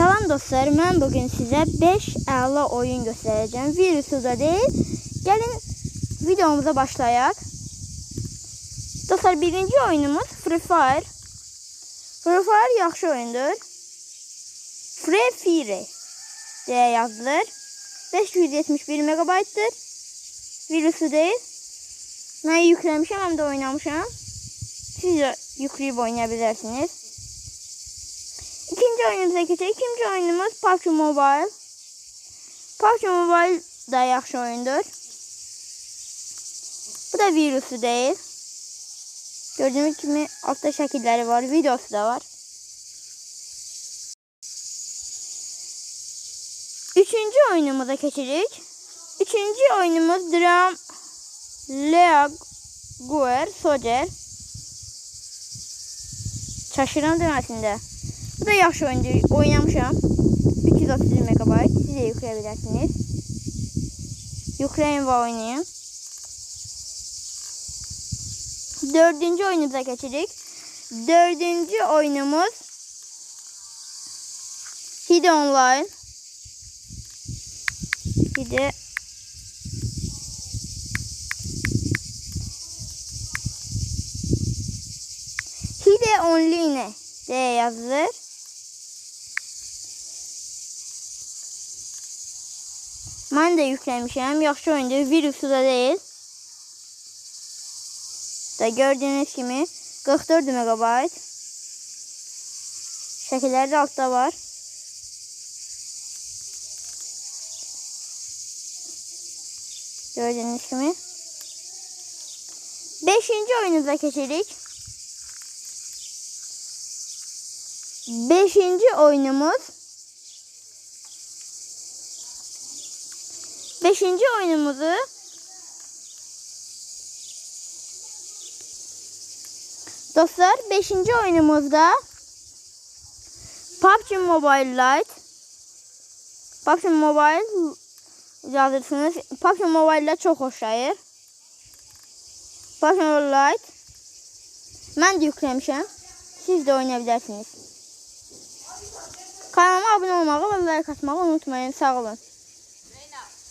Salam dostlar, mən bugün sizə 5 əla oyun göstərəcəm. Virusu da deyil. Gəlin videomuza başlayaq. Dostlar, birinci oyunumuz Free Fire. Free Fire yaxşı oyundur. Free Fire deyə yazılır. 571 megabaytdır. Virusu deyil. Mən yükləmişəm, həm də oynamışam. Siz də yükləyib oynaya. İkinci oyunumuza geçelim. İkinci oyunumuz PUBG Mobile. PUBG Mobile da yaxşı oyundur. Bu da virüsü değil. Gördüğünüz kimi altta şəkilləri var, videosu da var. Üçüncü oyunumuza keçirik. Üçüncü oyunumuz Dram Leaguer Soldier. Çaşıram deməsində. Bu da yaxşı oyundur. Oynamışam. 330 MB. Siz də yükləyə bilərsiniz. Yükləyin oynayın. Dördüncü oyunumuza keçirik. Dördüncü oyunumuz Hide Online. Hide Hide Online diye yazılır. Mən də yükləmişəm. Yaxşı oyundur. Virusu da deyil. Da gördüğünüz kimi 44 MB. Şəkilləri də altda var. Gördüğünüz kimi. Beşinci oyunumuza keçirik. Beşinci oyunumuz. Beşinci oyunumuzu Dostlar beşinci oyunumuzda PUBG Mobile Lite PUBG Mobile yazırsınız. PUBG Mobile ile çok hoşlayır. PUBG Mobile Lite Mən də yükləmişəm. Siz də oynaya bilərsiniz. Kanalıma abunə olmağı və like atmağı unutmayın. Sağ olun.